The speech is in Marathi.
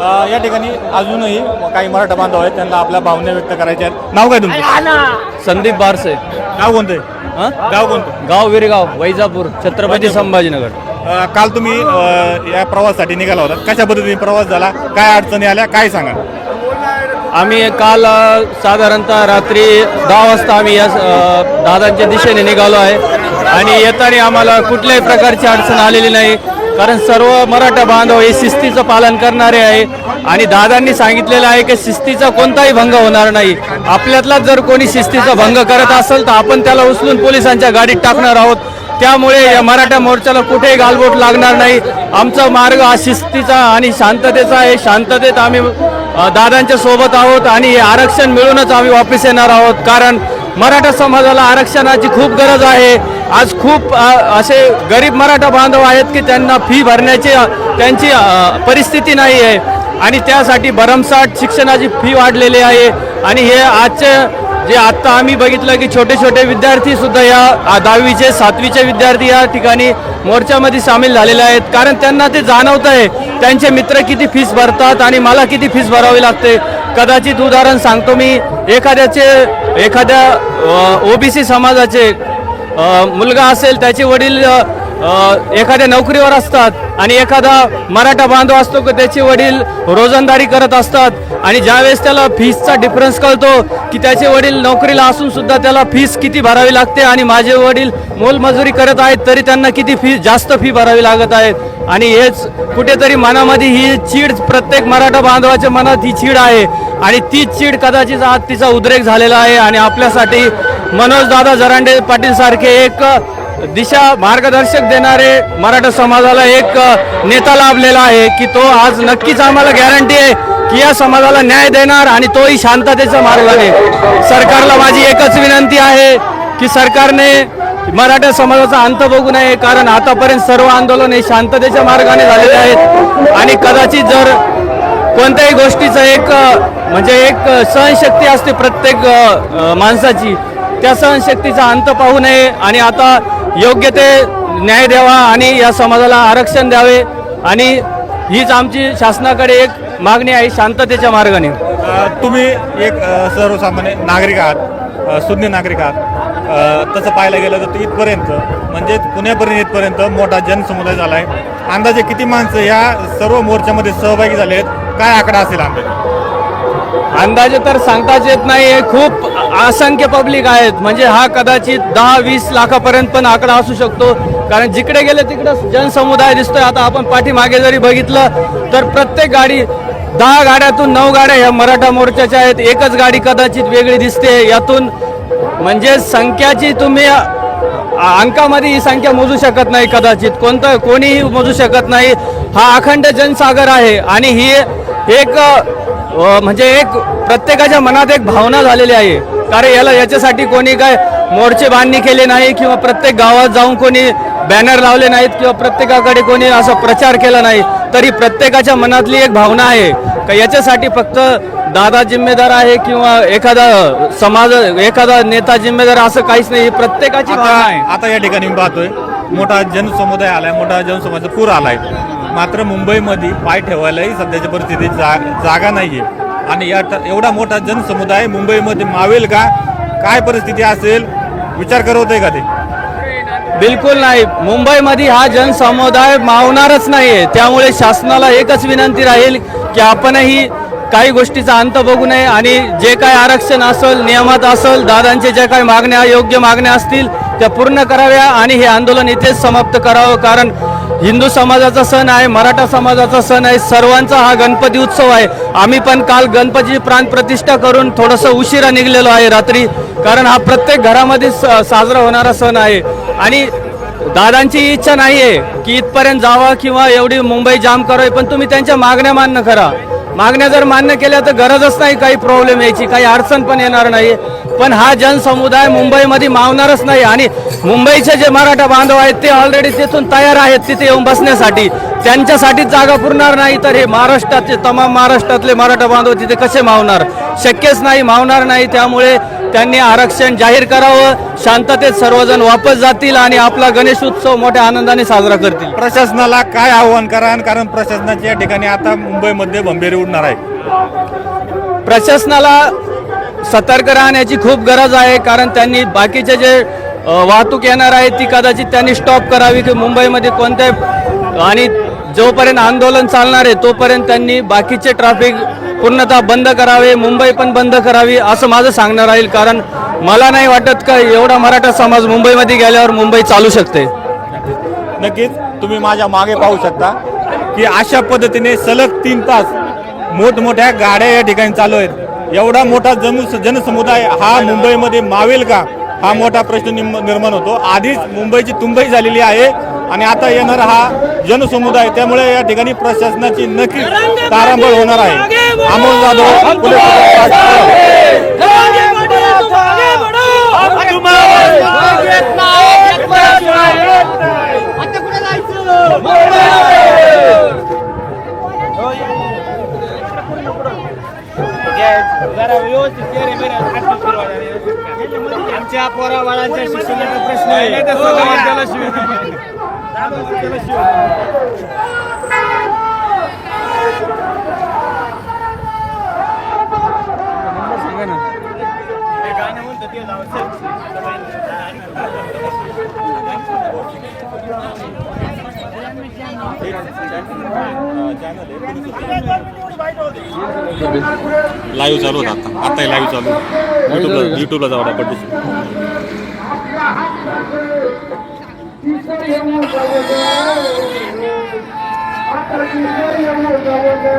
अ, या ठिकाणी अजूनही काही मराठा बांधव आहेत त्यांना आपल्या भावना व्यक्त करायच्या आहेत. नाव काय तुमचं? संदीप बारसे. गाव कोणतं? आहे हं? गाव कोणतं? गाव विरगाव वैजापूर छत्रपती संभाजीनगर. अ, काल तुम्ही अ, या प्रवासासाठी निघाला होता. कशा पद्धतीने प्रवास झाला? काय अडचणी आल्या? काय सांगा आम्ही काल अ, साधारणतः रात्री दहा वाजता आम्ही या अ, दादांच्या दिशेने निघालो आहे. आणि येताना आम्हाला कुठल्याही प्रकारची अडचण आलेली नाही. कारण सर्व मराठा बांधव हे शिस्तीचं पालन करणारे आहे. आणि दादांनी सांगितलेलं आहे की शिस्तीचा कोणताही भंग होणार नाही. आपल्यातलाच जर कोणी शिस्तीचा भंग करत असेल तर आपण त्याला उचलून पोलिसांच्या गाडीत टाकणार आहोत. त्यामुळे या मराठा मोर्चाला कुठेही गालबोट लागणार नाही. आमचा मार्ग हा शिस्तीचा आणि शांततेचा आहे. शांततेत आम्ही दादांच्या सोबत आहोत आणि हे आरक्षण मिळूनच आम्ही वापस येणार आहोत. कारण मराठा समाजाला आरक्षणाची खूप गरज आहे. आज खूप असे गरीब मराठा बांधव आहेत की त्यांना फी भरण्याची त्यांची परिस्थिती नाही आहे आणि त्यासाठी भरमसाठ शिक्षणाची फी वाढलेली आहे. आणि हे आजचे जे आत्ता आम्ही बघितलं की छोटे छोटे विद्यार्थी सुद्धा या दहावीचे सातवीचे विद्यार्थी या ठिकाणी मोर्चामध्ये सामील झालेले आहेत. कारण त्यांना ते जाणवत आहे त्यांचे मित्र किती फीस भरतात आणि मला किती फीस भरावी लागते. कदाचित उदाहरण सांगतो मी. एखाद्याचे एखाद्या ओबीसी समाजाचे मुलगा असेल त्याचे वडील एखाद्या नोकरीवर असतात आणि एखादा मराठा बांधव असतो की त्याचे वडील रोजंदारी करत असतात आणि ज्यावेळेस त्याला फीसचा डिफरन्स कळतो की त्याचे वडील नोकरीला असून सुद्धा त्याला फीस किती भरावी लागते आणि माझे वडील मोलमजुरी करत आहेत तरी त्यांना किती फी जास्त फी भरावी लागत आहेत आणि हेच कुठेतरी मनामध्ये ही चीड प्रत्येक मराठा बांधवाच्या मनात ही चीड आहे. आणि ती चीड कदाचित आज तिचा उद्रेक झालेला आहे. आणि आपल्यासाठी मनोजदादा जरांडे पाटील सारखे एक दिशा मार्गदर्शक देणारे मराठा समाजाला एक नेता लाभलेला आहे की तो आज नक्कीच आम्हाला गॅरंटी आहे की या समाजाला न्याय देणार आणि तोही शांततेच्या मार्गाने सरकारला माझी एकच विनंती आहे की सरकारने मराठा समाजाचा अंत बघू नये कारण आतापर्यंत सर्व आंदोलन हे शांततेच्या मार्गाने झालेले आहेत. आणि कदाचित जर कोणत्याही गोष्टीचं एक म्हणजे एक सहनशक्ती असते प्रत्येक माणसाची त्या सहनशक्तीचा अंत पाहू नये. आणि आता योग्य ते न्याय द्यावा आणि या समाजाला आरक्षण द्यावे. आणि हीच आमची शासनाकडे एक मागणी आहे शांततेच्या मार्गाने. तुम्ही एक सर्वसामान्य नागरिक आहात शून्य नागरिक आहात. तसं पाहायला गेलं तर इथपर्यंत म्हणजे पुण्यापर्यंत इथपर्यंत मोठा जनसमुदाय झाला आहे अंदाजे किती माणसं या सर्व मोर्चामध्ये सहभागी झाले आहेत? काय आकडा असेल अंदाजे? अंदाजे तर सांगताच येत नाही. खूप असंख्य पब्लिक आहेत. म्हणजे हा कदाचित दहा वीस लाखापर्यंत पण आकडा असू शकतो. कारण जिकडे गेले तिकडे जनसमुदाय दिसतोय. आता आपण पाठीमागे जरी बघितलं तर प्रत्येक गाडी दहा गाड्यातून नऊ गाड्या ह्या मराठा मोर्चाच्या आहेत. एकच गाडी कदाचित वेगळी दिसते. यातून म्हणजे संख्याची तुम्ही अंकामध्ये ही संख्या मोजू शकत नाही कदाचित. कोणतं कोणीही मोजू शकत नाही. हा अखंड जनसागर आहे आणि ही एक म्हणजे एक प्रत्येकाच्या मनात एक भावना झालेली आहे. कारण याला याच्यासाठी कोणी काय मोर्चे बांधणी केले नाही किंवा प्रत्येक गावात जाऊन कोणी बॅनर लावले नाहीत किंवा प्रत्येकाकडे कोणी असा प्रचार केला नाही तरी प्रत्येकाच्या मनातली एक भावना आहे. का याच्यासाठी फक्त दादा जिम्मेदार आहे किंवा एखादा समाज एखादा नेता जिम्मेदार असं काहीच नाही प्रत्येकाची भावना आहे. आता या ठिकाणी मी पाहतोय मोठा जनसमुदाय आलाय मोठा जनसमुदायाचा पूर आलाय. मात्र मुंबईमध्ये पाय ठेवायलाही सध्याच्या परिस्थितीत जा जागा नाहीये. आणि या एवढा मोठा जनसमुदाय मुंबईमध्ये मावेल का? काय परिस्थिती असेल? विचार करवतंय का ते? बिलकुल नाही. मुंबईमध्ये हा जनसमुदाय मावणारच नाहीये. त्यामुळे शासनाला एकच विनंती राहील की आपणही काही गोष्टीचा अंत बघू नये आणि जे काय आरक्षण असेल नियमात असेल दादांचे जे काही मागण्या योग्य मागण्या असतील त्या पूर्ण कराव्या आणि हे आंदोलन इथेच समाप्त करावं. कारण हिंदू समाजाचा सण आहे मराठा समाजाचा सण आहे सर्वांचा हा गणपती उत्सव आहे. आम्ही पण काल गणपतीची प्राणप्रतिष्ठा करून थोडंसं उशिरा निघलेलो आहे रात्री. कारण हा प्रत्येक घरामध्ये स- साजरा होणारा सण आहे. आणि दादांची इच्छा नाही आहे की इथपर्यंत जावा किंवा एवढी मुंबई जाम करावी पण तुम्ही त्यांच्या मागण्या मान्य करा. मागण्या जर मान्य केल्या तर गरजच नाही काही प्रॉब्लेम यायची काही अडचण पण येणार नाही. पण हा जनसमुदाय मुंबईमध्ये मावणारच नाही आणि मुंबईचे जे मराठा बांधव आहेत ते ऑलरेडी तिथून तयार आहेत तिथे येऊन बसण्यासाठी. त्यांच्यासाठीच जागा पुरणार नाही तर हे महाराष्ट्राचे तमाम महाराष्ट्रातले मराठा बांधव तिथे कसे मावणार? शक्यच नाही मावणार नाही. त्यामुळे त्यांनी आरक्षण जाहीर करावं शांततेत सर्वजण वापस जातील आणि आपला गणेश उत्सव मोठ्या आनंदाने साजरा करतील. प्रशासनाला काय आव्हान करा कारण प्रशासनाची या ठिकाणी आता मुंबईमध्ये भंबेरी उडणार आहे. प्रशासनाला सतर्क राहण्याची खूप गरज आहे कारण त्यांनी बाकीचे जे वाहतूक येणार आहे ती कदाचित त्यांनी स्टॉप करावी की मुंबईमध्ये कोणत्या आणि जोपर्यंत आंदोलन चालणार आहे तोपर्यंत त्यांनी बाकीचे ट्रॅफिक पूर्णतः बंद करावे मुंबई पण बंद करावी असं माझं सांगणं राहील. कारण मला नाही वाटत का एवढा मराठा समाज मुंबईमध्ये गेल्यावर मुंबई चालू शकते. नक्कीच तुम्ही माझ्या मागे पाहू शकता की अशा पद्धतीने सलग तीन तास मोठमोठ्या गाड्या या ठिकाणी चालू आहेत. एवढा मोठा जन जनसमुदाय हा मुंबईमध्ये मावेल का? हा मोठा प्रश्न निम- निर्माण होतो. आधीच मुंबईची तुंबई झालेली आहे. आणि आता येणार हा जनसमुदाय त्यामुळे या ठिकाणी प्रशासनाची नक्की तारांबळ होणार आहे. अमोल जाधव आमच्या पोराबाळांच्या शिक्षणाचा प्रश्न आहे. लाईव्ह चालू होता आता. आता लाईव्ह चालू युट्यूबला युट्यूबला जाऊ आपण ఈశ్వర్యము భగవదే అక్కడ ఈశ్వర్యము భగవదే